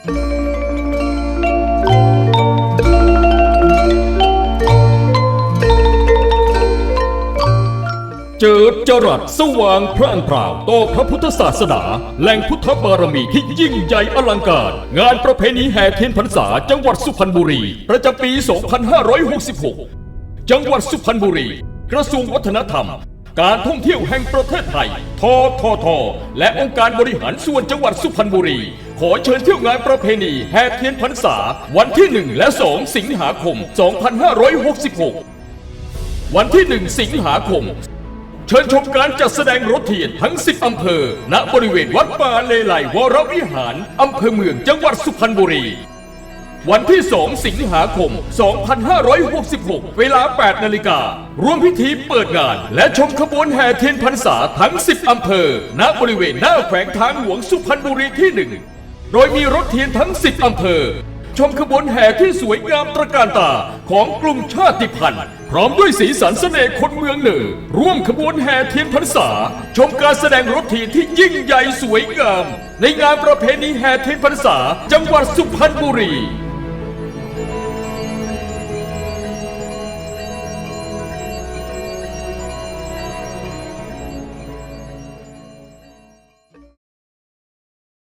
เจิดจรัสสว่างพร่างพราวต่อพระพุทธศาสนา แหล่งพุทธบารมีที่ยิ่งใหญ่อลังการ งานประเพณีแห่เทียนพรรษาจังหวัดสุพรรณบุรี ประจำปี 2566 จังหวัดสุพรรณบุรี กระทรวงวัฒนธรรม การท่องเที่ยวแห่งประเทศไทย ททท และองค์การบริหารส่วนจังหวัดสุพรรณบุรี ขอเชิญเที่ยวงานประเพณีแห่เทียนพรรษา วันที่ 1 และ 2 สิงหาคม 2566 วันที่ 1 สิงหาคม เชิญชมการจัดแสดงรถเทียนทั้ง 10 อำเภอ ณ บริเวณวัดป่าเลไลวรวิหาร อำเภอเมืองจังหวัดสุพรรณบุรี วันที่ 2 สิงหาคม 2566 เวลา 8 นาฬิกา ร่วมพิธีเปิดงาน และชมขบวนแห่เทียนพรรษาทั้ง 10 อำเภอ ณ บริเวณหน้าแขวงทางหลวงสุพรรณบุรีที่ 1 โดยมีรถเทียนทั้ง 10 อำเภอ ชมขบวนแห่ที่สวยงามตระการตาของกลุ่มชาติพันธุ์ พร้อมด้วยสีสันเสน่ห์คนเมืองเหนือ ร่วมขบวนแห่เทียนพรรษา ชมการแสดงรถเทียนที่ยิ่งใหญ่สวยงาม ในงานประเพณีแห่เทียนพรรษา จังหวัดสุพรรณบุรี